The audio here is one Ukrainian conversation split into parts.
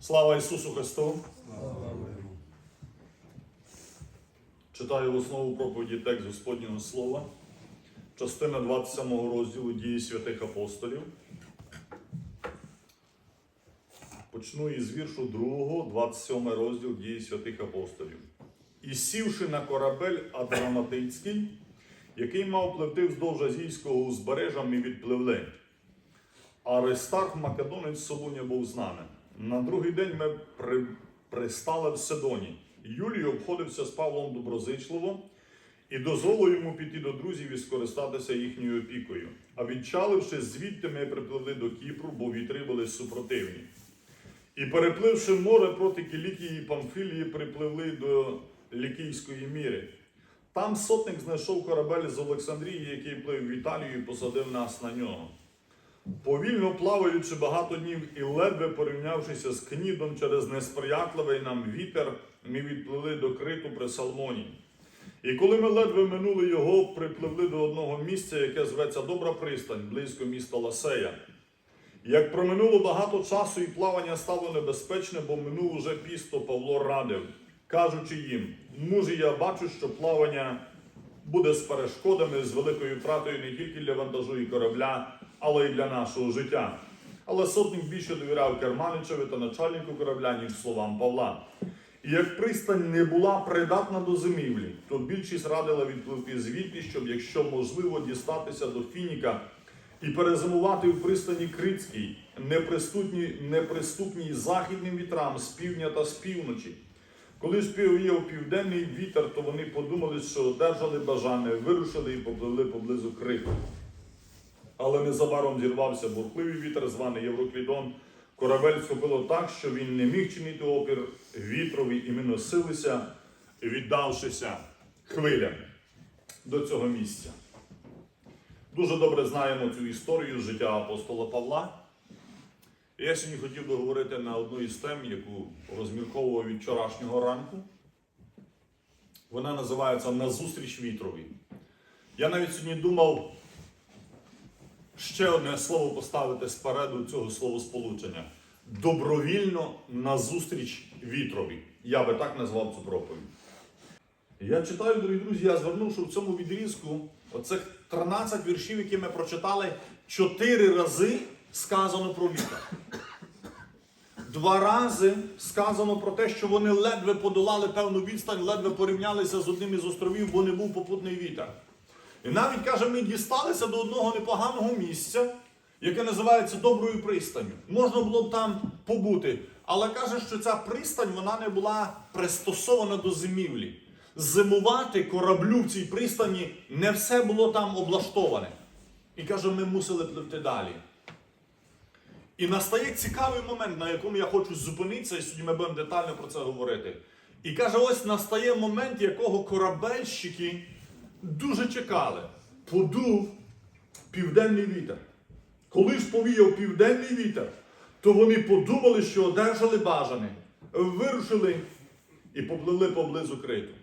Слава Ісусу Христу! Читаю в основу проповіді текст Господнього Слова, частина 27 розділу дії святих апостолів. Почну із віршу 2, 27 розділ дії святих апостолів. І сівши на корабель Адраматицький, який мав пливти вздовж азійського узбережжя, ми відпливли. Аристарх Македонець Солуня був з нами. На другий день ми при... пристали в Сидоні. Юлій обходився з Павлом доброзичливо і дозволив йому піти до друзів і скористатися їхньою опікою. А відчаливши звідти, ми припливли до Кіпру, бо вітри були супротивні. І перепливши море проти Кілікії і Памфілії, припливли до Лікійської міри. Там сотник знайшов корабель з Олександрії, який плив в Італію і посадив нас на нього. Повільно плаваючи багато днів і ледве порівнявшися з Кнідом через несприятливий нам вітер, ми відплили до криту при Салмоні. І коли ми ледве минули його, припливли до одного місця, яке зветься Добра пристань, близько міста Ласея. Як проминуло багато часу і плавання стало небезпечне, бо минув уже піст, то Павло радив, кажучи їм: мужі, я бачу, що плавання буде з перешкодами, з великою втратою не тільки для вантажу і корабля, але й для нашого життя. Але сотник більше довіряв Керманичеві та начальнику корабля, ніж словам Павла. І як пристань не була придатна до зимівлі, то більшість радила відпливти звідти, щоб, якщо можливо, дістатися до Фініка і перезимувати в пристані Критській, неприступній, західним вітрам з півдня та з півночі. Коли ж південний вітер, то вони подумали, що одержали бажане, вирушили і попливли поблизу Криту. Але незабаром зірвався бурхливий вітер, званий Євроклідон. Корабель схопило так, що він не міг чинити опір вітрові, і ми носилися, віддавшися хвилям до цього місця. Дуже добре знаємо цю історію життя апостола Павла. Я сьогодні хотів би говорити на одну із тем, яку розмірковував від вчорашнього ранку. Вона називається Назустріч вітрові. Я навіть сьогодні думав ще одне слово поставити спереду цього словосполучення. Добровільно назустріч вітрові. Я би так назвав цю проповідь. Я читаю, дорогі друзі, я звернув, що в цьому відрізку оцих 13 віршів, які ми прочитали, 4 рази сказано про вітер. Два рази сказано про те, що вони ледве подолали певну відстань, ледве порівнялися з одним із островів, бо не був попутний вітер. І навіть каже, ми дісталися до одного непоганого місця, яке називається Доброю пристанню. Можна було б там побути. Але каже, що ця пристань вона не була пристосована до зимівлі. Зимувати кораблю в цій пристані не все було там облаштоване. І каже, ми мусили пливти далі. І настає цікавий момент, на якому я хочу зупинитися, і сьогодні ми будемо детально про це говорити. І каже, ось настає момент, якого корабельщики дуже чекали. Подув південний вітер. Коли ж повіяв південний вітер, то вони подумали, що одержали бажане, вирушили і попливли поблизу криту.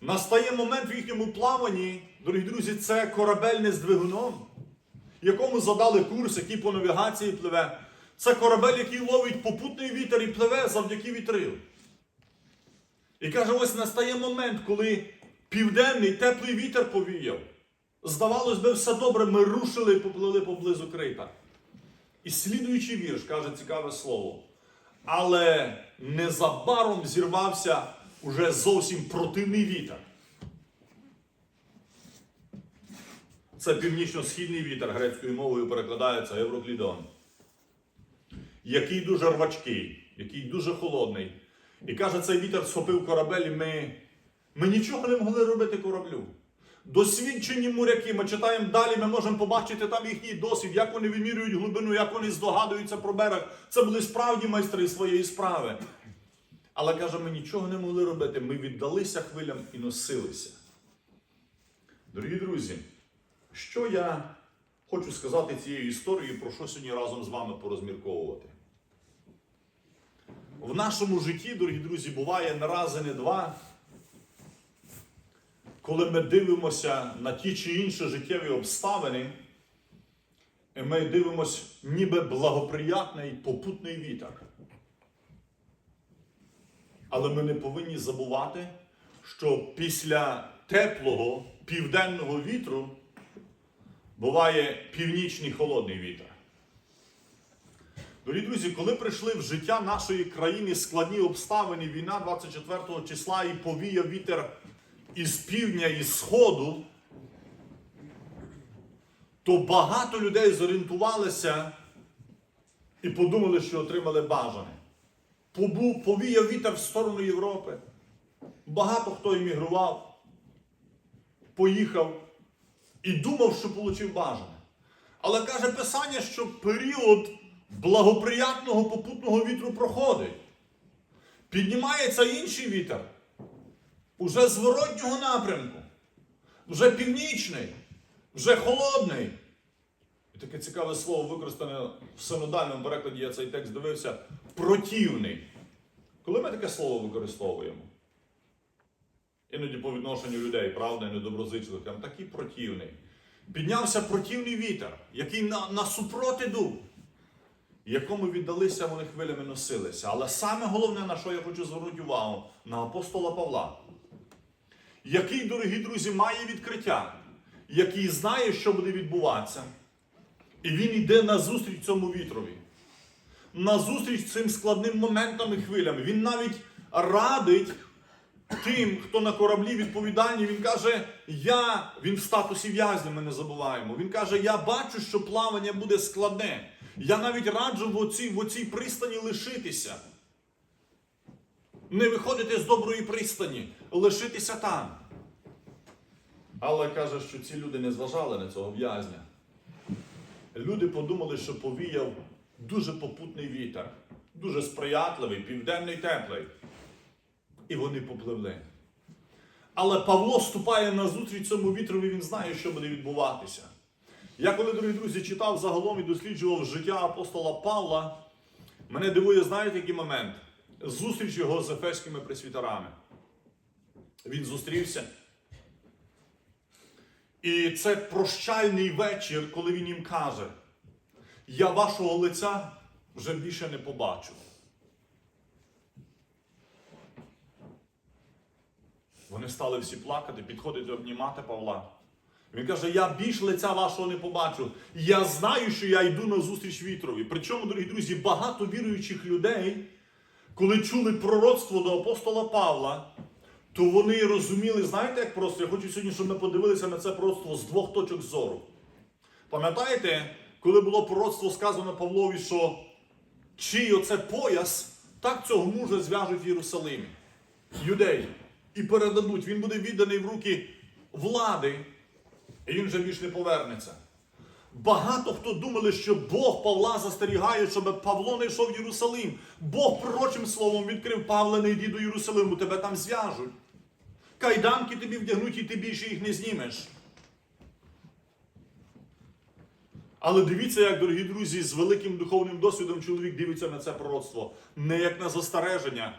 Настає момент в їхньому плаванні, дорогі друзі, це корабель не з двигуном, якому задали курс, який по навігації пливе. Це корабель, який ловить попутний вітер і пливе завдяки вітрил. І каже, ось настає момент, коли південний теплий вітер повіяв. Здавалось би, все добре, ми рушили і поплили поблизу крита. І слідуючий вірш каже цікаве слово. Але незабаром зірвався уже зовсім противний вітер. Це північно-східний вітер грецькою мовою перекладається Євроклідон, який дуже рвачкий, який дуже холодний. І каже, цей вітер схопив корабель, і ми, ми нічого не могли робити кораблю. Досвідчені моряки, ми читаємо далі, ми можемо побачити там їхній досвід, як вони вимірюють глибину, як вони здогадуються про берег. Це були справді майстри своєї справи. Але каже, ми нічого не могли робити. Ми віддалися хвилям і носилися. Дорогі друзі, що я хочу сказати цією історією, про що сьогодні разом з вами порозмірковувати? В нашому житті, дорогі друзі, буває не раз і не два, коли ми дивимося на ті чи інші життєві обставини, ми дивимось, ніби благоприятний попутний вітер. Але ми не повинні забувати, що після теплого південного вітру буває північний холодний вітер. Дорогі друзі, коли прийшли в життя нашої країни складні обставини, війна 24 числа і повіяв вітер із півдня і сходу, то багато людей зорієнтувалися і подумали, що отримали бажане. Побув, повіяв вітер в сторону Європи. Багато хто іммігрував, поїхав і думав, що отримав бажане. Але каже Писання, що період благоприятного попутного вітру проходить. Піднімається інший вітер. Уже зворотнього напрямку. Вже північний, вже холодний. І таке цікаве слово використане в синодальному перекладі, я цей текст дивився. Противний. Коли ми таке слово використовуємо? Іноді по відношенню людей, правда, недоброзичливих, там такий противний. Піднявся противний вітер, який на, насупроти дув, якому віддалися вони хвилями носилися. Але саме головне, на що я хочу звернути увагу, на апостола Павла, який, дорогі друзі, має відкриття, який знає, що буде відбуватися. І він йде на зустріч цьому вітрові. На зустріч цим складним моментам і хвилями. Він навіть радить тим, хто на кораблі відповідальний, він каже, я, він в статусі в'язня, ми не забуваємо. Він каже, я бачу, що плавання буде складне. Я навіть раджу в оцій, в оцій пристані лишитися. Не виходити з доброї пристані, лишитися там. Але каже, що ці люди не зважали на цього в'язня. Люди подумали, що повіяв дуже попутний вітер, дуже сприятливий, південний теплий. І вони попливли. Але Павло ступає на зустріч цьому вітрові, він знає, що буде відбуватися. Я коли, дорогі друзі, читав загалом і досліджував життя апостола Павла, мене дивує, знаєте, який момент? Зустріч його з ефеськими пресвітерами. Він зустрівся. І це прощальний вечір, коли він їм каже: Я вашого лиця вже більше не побачу. Вони стали всі плакати, підходити обнімати Павла. Він каже: Я більш лиця вашого не побачу. Я знаю, що я йду на зустріч вітрові. Причому, дорогі друзі, багато віруючих людей, коли чули пророцтво до апостола Павла, то вони розуміли, знаєте, як просто, я хочу сьогодні, щоб ми подивилися на це пророцтво з двох точок зору. Пам'ятаєте, коли було пророцтво сказано Павлові, що чий оце пояс, так цього мужа зв'яжуть в Єрусалимі. Юдеї. І передадуть, він буде відданий в руки влади, і він вже більш не повернеться. Багато хто думали, що Бог Павла застерігає, щоб Павло не йшов в Єрусалим. Бог пророчим словом відкрив Павле, не йди до Єрусалиму, тебе там зв'яжуть. Кайданки тобі вдягнуть, і ти більше їх не знімеш. Але дивіться, як, дорогі друзі, з великим духовним досвідом чоловік дивиться на це пророцтво. Не як на застереження,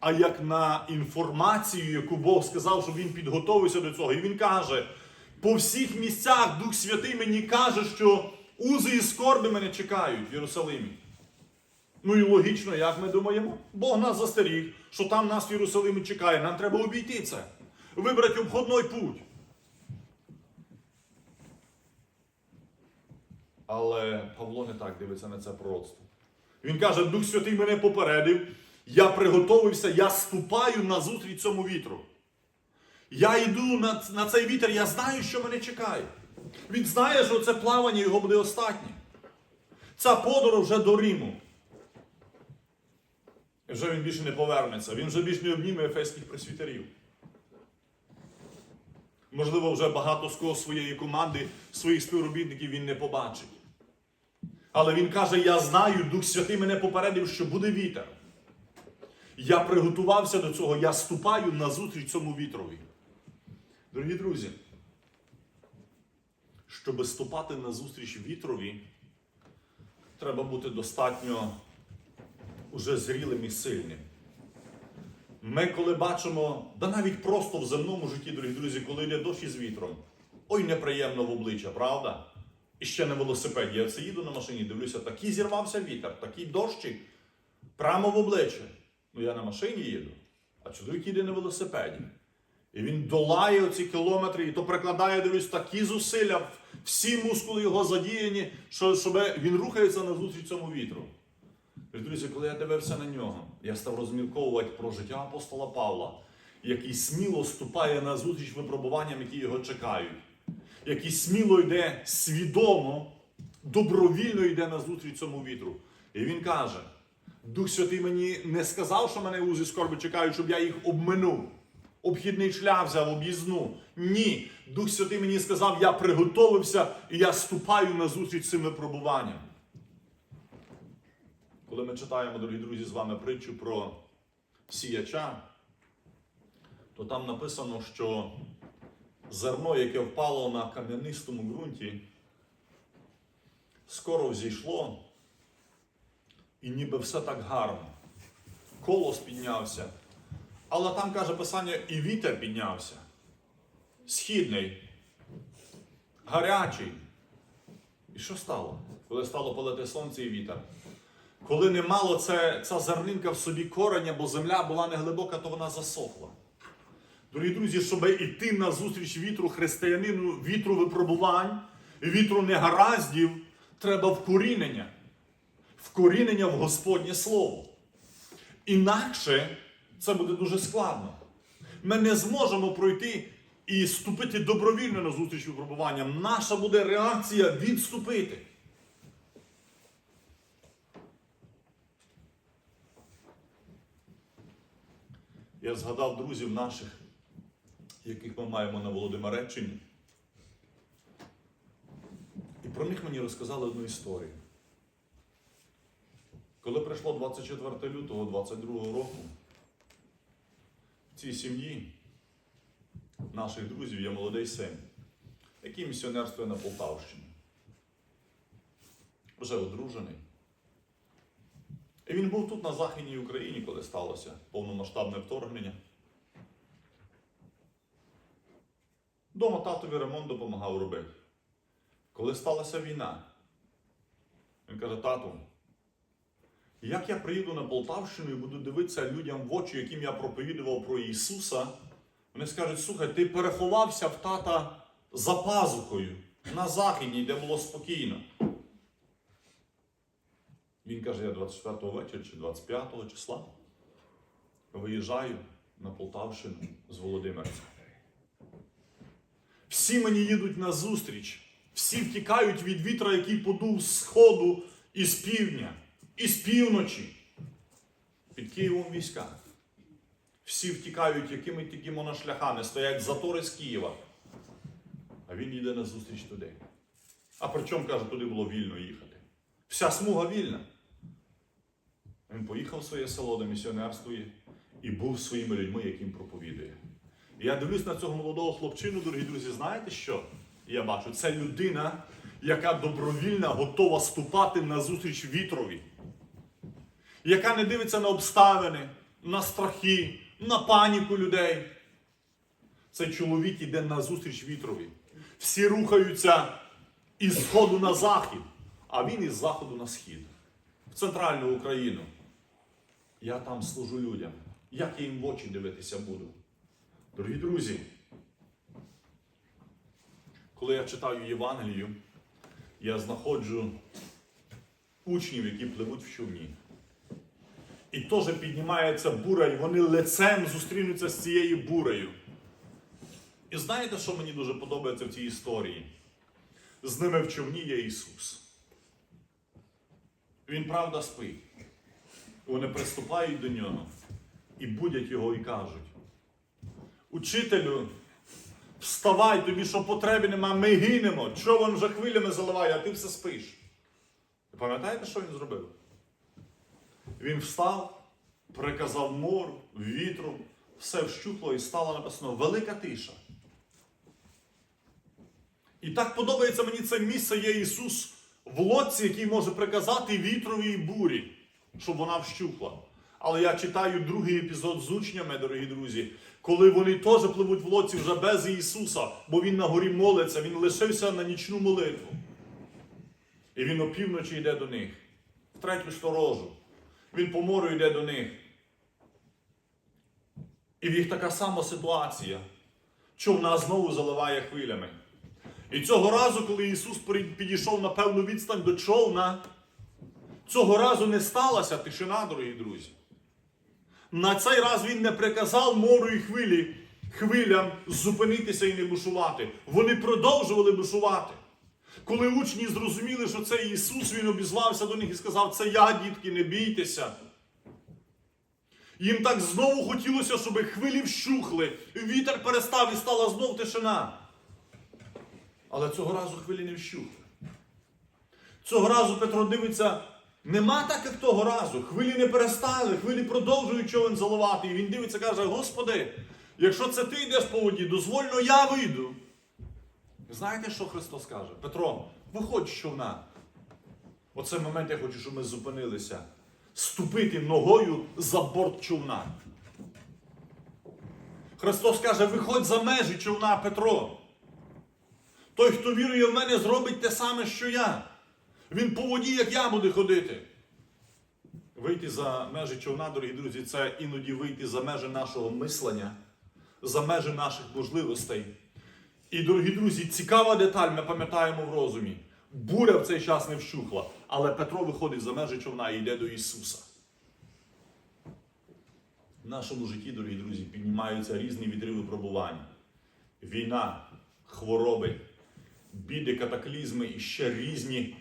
а як на інформацію, яку Бог сказав, що він підготовився до цього. І він каже: по всіх місцях Дух Святий мені каже, що узи і скорби мене чекають в Єрусалимі. Ну і логічно, як ми думаємо? Бог нас застеріг, що там нас в Єрусалимі чекає. Нам треба обійти це. Вибрати обходний путь. Але Павло не так дивиться на це пророцтво. Він каже: Дух Святий мене попередив, я приготовився, я ступаю на цьому вітру. Я йду на, на цей вітер, я знаю, що мене чекає. Він знає, що це плавання його буде останнє. Ця подорож вже до Риму. І вже він більше не повернеться, він вже більше не обніме ефеських пресвітерів. Можливо, вже багато з кого своєї команди, своїх співробітників він не побачить. Але він каже: Я знаю, Дух Святий мене попередив, що буде вітер. Я приготувався до цього, я ступаю на зустріч цьому вітрові. Дорогі друзі, щоб ступати на зустріч вітрові, треба бути достатньо уже зрілим і сильним. Ми, коли бачимо, да навіть просто в земному житті, дорогі друзі, коли йде дощ із вітром, ой, неприємно в обличчя, правда? І ще на велосипеді. Я це їду на машині, дивлюся, такий зірвався вітер, такий дощик, прямо в обличчя. Ну я на машині їду, а чоловік їде на велосипеді. І він долає оці кілометри, і то прикладає, дивлюсь, такі зусилля, всі мускули його задіяні, що щоб він рухається назустріч цьому вітру. Друзі, коли я дивився на нього, я став розмірковувати про життя апостола Павла, який сміло ступає на зустріч випробуванням, які його чекають, який сміло йде свідомо, добровільно йде на зустріч цьому вітру. І він каже: Дух Святий мені не сказав, що мене узи скорби чекають, щоб я їх обминув. Обхідний шлях взяв об'їзну. Ні. Дух Святий мені сказав, я приготовився і я ступаю на зустріч цим випробуванням. Коли ми читаємо, дорогі друзі, з вами притчу про сіяча, то там написано, що зерно, яке впало на кам'янистому ґрунті, скоро взійшло, і ніби все так гарно. Колос піднявся. Але там каже Писання, і вітер піднявся. Східний, гарячий. І що стало? Коли стало палити сонце і вітер? Коли не мало це, ця зернинка в собі кореня, бо земля була не глибока, то вона засохла. Дорогі друзі, щоб йти на зустріч вітру християнину, вітру випробувань, вітру негараздів, треба вкорінення. Вкорінення в Господнє Слово. Інакше це буде дуже складно. Ми не зможемо пройти і ступити добровільно на зустріч випробуванням. Наша буде реакція відступити. Я згадав друзів наших, яких ми маємо на Володимиреччині. І про них мені розказали одну історію. Коли прийшло 24 лютого 22 року, цій сім'ї наших друзів є молодий син, який місіонерствує на Полтавщині. Вже одружений. І він був тут на Західній Україні, коли сталося повномасштабне вторгнення. Дома татові ремонт допомагав робити. Коли сталася війна, він каже: тату, як я приїду на Полтавщину і буду дивитися людям в очі, яким я проповідував про Ісуса, вони скажуть, слухай, ти переховався в тата за пазухою на Західній, де було спокійно. Він каже, я 24 вечора чи 25 числа виїжджаю на Полтавщину з Володимирця. Всі мені їдуть на зустріч, всі втікають від вітра, який подув з сходу і з півдня, і з півночі. Під Києвом війська. Всі втікають, якими тільки моношляхами, стоять затори з Києва. А він їде на зустріч туди. А причому, каже, туди було вільно їхати. Вся смуга вільна. Він поїхав в своє село, де місіонерствує, і був своїми людьми, яким проповідує. Я дивлюсь на цього молодого хлопчину, дорогі друзі, знаєте що? Я бачу, це людина, яка добровільно готова ступати на зустріч вітрові, яка не дивиться на обставини, на страхи, на паніку людей. Цей чоловік іде на зустріч вітрові. Всі рухаються із сходу на захід, а він із заходу на схід, в центральну Україну. Я там служу людям. Як я їм в очі дивитися буду? Дорогі друзі, коли я читаю Євангелію, я знаходжу учнів, які пливуть в човні. І теж піднімається бура, і вони лицем зустрінуться з цією бурею. І знаєте, що мені дуже подобається в цій історії? З ними в човні є Ісус. Він правда спить. Вони приступають до нього і будять його і кажуть: Учителю, вставай, тобі що потреби нема, ми гинемо. Човен вже хвилями заливає, а ти все спиш. Пам'ятаєте, що він зробив? Він встав, приказав мору, вітру, все вщухло і стало написано велика тиша. І так подобається мені це місце є Ісус в лодці, який може приказати вітрові і бурі, щоб вона вщухла. Але я читаю другий епізод з учнями, дорогі друзі, коли вони теж пливуть в лодці вже без Ісуса, бо Він на горі молиться, Він лишився на нічну молитву. І він опівночі йде до них, в третю сторожу. Він по морю йде до них. І в їх така сама ситуація. Човна знову заливає хвилями. І цього разу, коли Ісус підійшов на певну відстань до човна, цього разу не сталася тишина, дорогі друзі. На цей раз він не приказав морю і хвилі, хвилям зупинитися і не бушувати. Вони продовжували бушувати. Коли учні зрозуміли, що це Ісус, Він обізвався до них і сказав, це я, дітки, не бійтеся. Їм так знову хотілося, щоб хвилі вщухли, вітер перестав і стала знов тишина. Але цього разу хвилі не вщухли. Цього разу Петро дивиться, нема так, як того разу. Хвилі не перестали, хвилі продовжують човен заливати. І він дивиться, каже: Господи, якщо це ти йдеш по воді, дозвольно я вийду. Знаєте, що Христос каже? Петро, виходь з човна. Оце момент я хочу, щоб ми зупинилися. Ступити ногою за борт човна. Христос каже, виходь за межі човна, Петро. Той, хто вірує в мене, зробить те саме, що я. Він по воді, як я буде ходити. Вийти за межі човна, дорогі друзі, це іноді вийти за межі нашого мислення, за межі наших можливостей. І, дорогі друзі, цікава деталь, ми пам'ятаємо в розумі. Буря в цей час не вщухла, але Петро виходить за межі човна і йде до Ісуса. В нашому житті, дорогі друзі, піднімаються різні вітри випробування. Війна, хвороби, біди, катаклізми і ще різні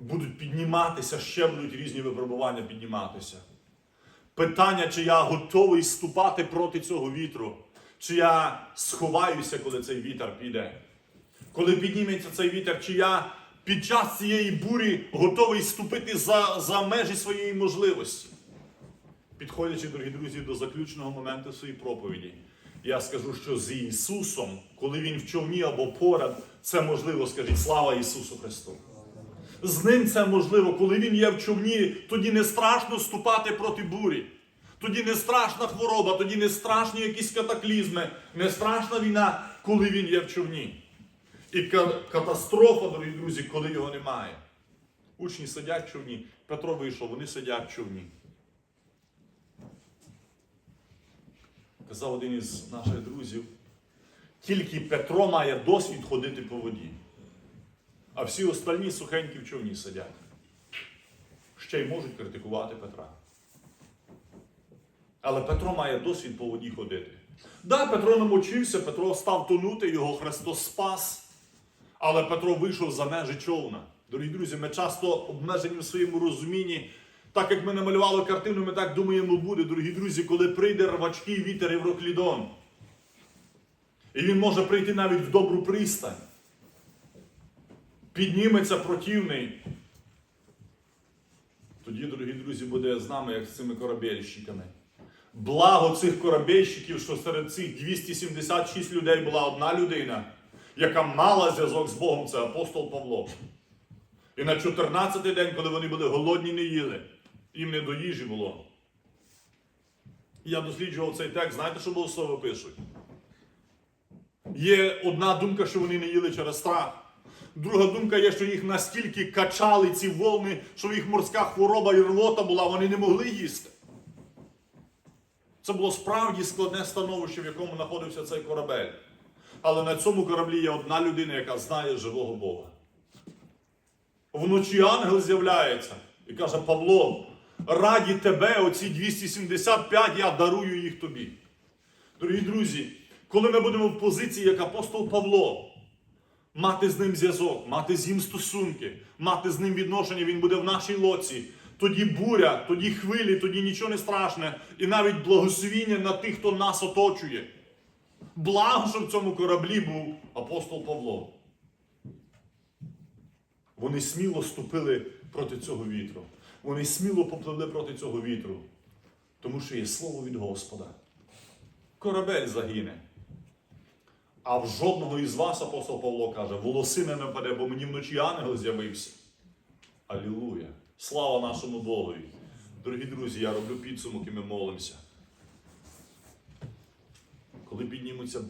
будуть підніматися, ще будуть різні випробування підніматися. Питання, чи я готовий ступати проти цього вітру, чи я сховаюся, коли цей вітер піде. Коли підніметься цей вітер, чи я під час цієї бурі готовий ступити за, за межі своєї можливості. Підходячи, дорогі друзі, до заключного моменту своєї проповіді, я скажу, що з Ісусом, коли Він в човні або поряд, це можливо, скажіть, слава Ісусу Христу. З ним це можливо, коли він є в човні, тоді не страшно ступати проти бурі. Тоді не страшна хвороба, тоді не страшні якісь катаклізми, не страшна війна, коли він є в човні. І катастрофа, дорогі друзі, коли його немає. Учні сидять в човні. Петро вийшов, вони сидять в човні. Казав один із наших друзів, тільки Петро має досвід ходити по воді. А всі остальні сухенькі в човні сидять. Ще й можуть критикувати Петра. Але Петро має досвід по воді ходити. Да, Петро намочився, Петро став тонути, його Христос спас. Але Петро вийшов за межі човна. Дорогі друзі, ми часто обмежені в своєму розумінні. Так як ми намалювали картину, ми так думаємо буде, дорогі друзі, коли прийде рвачкий вітер Євроклідон. І він може прийти навіть в добру пристань. Підніметься противний. Тоді, дорогі друзі, буде з нами, як з цими корабельщиками. Благо цих корабельщиків, що серед цих 276 людей була одна людина, яка мала зв'язок з Богом, це апостол Павло. І на 14-й день, коли вони були голодні, не їли, їм не до їжі було. Я досліджував цей текст, знаєте, що богослови пишуть? Є одна думка, що вони не їли через страх. Друга думка є, що їх настільки качали ці волни, що їх морська хвороба і рвота була, вони не могли їсти. Це було справді складне становище, в якому знаходився цей корабель. Але на цьому кораблі є одна людина, яка знає живого Бога. Вночі ангел з'являється і каже: Павло, раді тебе, оці 275, я дарую їх тобі. Дорогі друзі, коли ми будемо в позиції, як апостол Павло, мати з ним зв'язок, мати з ним стосунки, мати з ним відношення, він буде в нашій лоці. Тоді буря, тоді хвилі, тоді нічого не страшне, і навіть благословіння на тих, хто нас оточує. Благо, що в цьому кораблі був апостол Павло. Вони сміло ступили проти цього вітру. Вони сміло попливли проти цього вітру, тому що є слово від Господа. Корабель загине. А в жодного із вас, апостол Павло каже, волосина не паде, бо мені вночі ангел з'явився. Алілуя! Слава нашому Богові! Дорогі друзі, я роблю підсумок і ми молимося. Коли піднімуться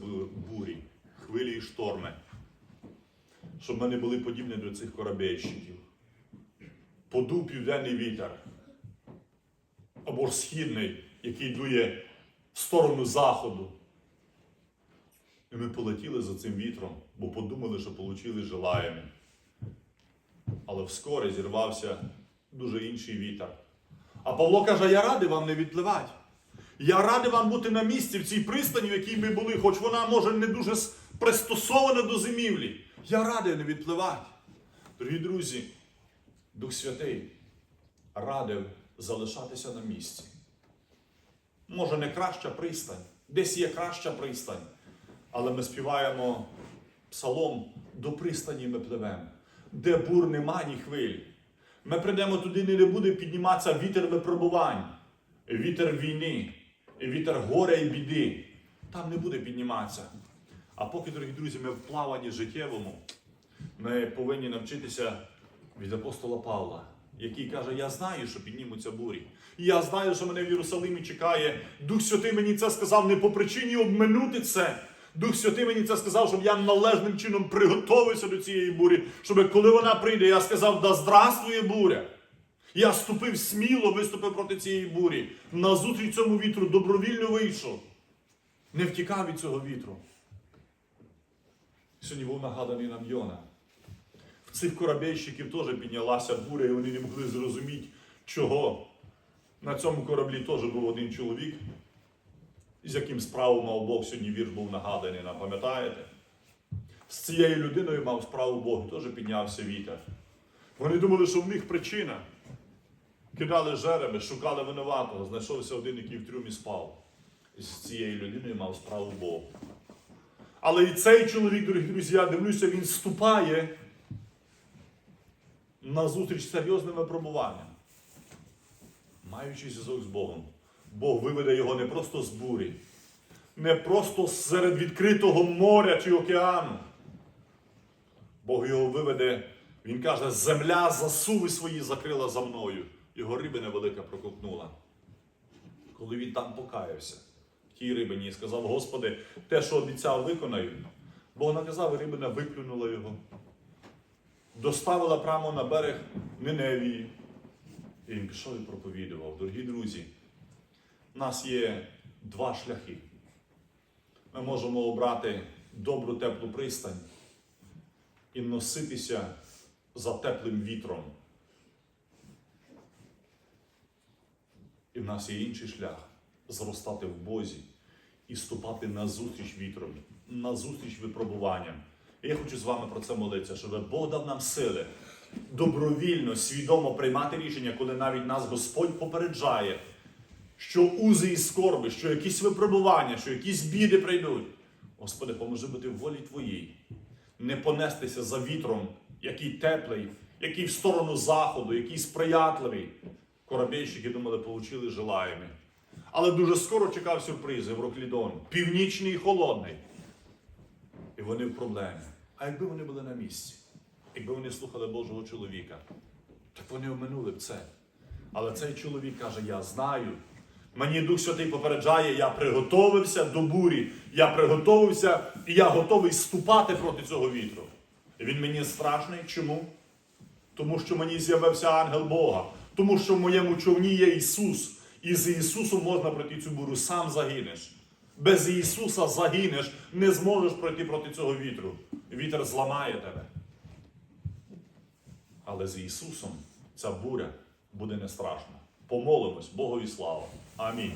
бурі, хвилі і шторми, щоб ми не були подібні до цих корабельщиків. подув південний вітер або ж східний, який дує в сторону заходу. І ми полетіли за цим вітром, бо подумали, що отримали желаємо. Але вскоре зірвався дуже інший вітер. А Павло каже: я радий вам не відпливати. Я радий вам бути на місці в цій пристані, в якій ми були, хоч вона може не дуже пристосована до зимівлі. Я радий не відпливати. Дорогі друзі, Дух Святий радив залишатися на місці. Може, не краща пристань, десь є краща пристань, але ми співаємо псалом до пристані ми пливемо, де бур нема, ні хвиль. Ми прийдемо туди, не буде підніматися вітер випробувань, вітер війни, вітер горя і біди. Там не буде підніматися. А поки, дорогі друзі, ми в плаванні життєвому, ми повинні навчитися від апостола Павла, який каже: Я знаю, що піднімуться бурі. Я знаю, що мене в Єрусалимі чекає. Дух Святий мені це сказав не по причині обминути це. Дух Святий мені це сказав, щоб я належним чином приготовився до цієї бурі, щоб коли вона прийде, я сказав, да здравствує буря. Я ступив сміло, виступив проти цієї бурі. Назустріч цьому вітру добровільно вийшов. Не втікав від цього вітру. Сьогодні був нагаданий нам Йона. В цих корабельщиків теж піднялася буря, і вони не могли зрозуміти, чого. На цьому кораблі теж був один чоловік, з яким справу мав Бог, сьогодні вірш був нагаданий нам, пам'ятаєте? З цією людиною мав справу Бог, теж піднявся вітер. Вони думали, що в них причина. Кидали жереби, шукали винуватого, знайшовся один, який в трюмі спав. І з цією людиною мав справу Бог. Але і цей чоловік, дорогі друзі, я дивлюся, він вступає на зустріч з серйозним випробуванням. Маючи зв'язок з Богом, Бог виведе його не просто з бурі, не просто серед відкритого моря чи океану. Бог його виведе, він каже, земля засуви свої закрила за мною. Його рибина велика проковтнула. Коли він там покаявся, тій рибині і сказав, Господи, те, що обіцяв, виконаю. Бог наказав, рибина виплюнула його. Доставила прямо на берег Ниневії. І він пішов і проповідував. Дорогі друзі, у нас є два шляхи. Ми можемо обрати добру теплу пристань і носитися за теплим вітром. І в нас є інший шлях зростати в Бозі і ступати назустріч вітром, назустріч випробуванням. І я хочу з вами про це молитися, щоб Бог дав нам сили добровільно, свідомо приймати рішення, коли навіть нас Господь попереджає, що узи і скорби, що якісь випробування, що якісь біди прийдуть. Господи, поможи бути в волі Твоїй, не понестися за вітром, який теплий, який в сторону заходу, який сприятливий. Корабельщики думали, получили желаємі. Але дуже скоро чекав сюрприз Євроклідон. Північний і холодний. І вони в проблемі. А якби вони були на місці, якби вони слухали Божого чоловіка, так вони оминули б це. Але цей чоловік каже: Я знаю. Мені Дух Святий попереджає, я приготовився до бурі, я приготовився і я готовий ступати проти цього вітру. І він мені страшний. Чому? Тому що мені з'явився ангел Бога, тому що в моєму човні є Ісус. І з Ісусом можна пройти цю бурю, сам загинеш. Без Ісуса загинеш, не зможеш пройти проти цього вітру. Вітер зламає тебе. Але з Ісусом ця буря буде не страшна. Помолимось, Богові слава. Амінь.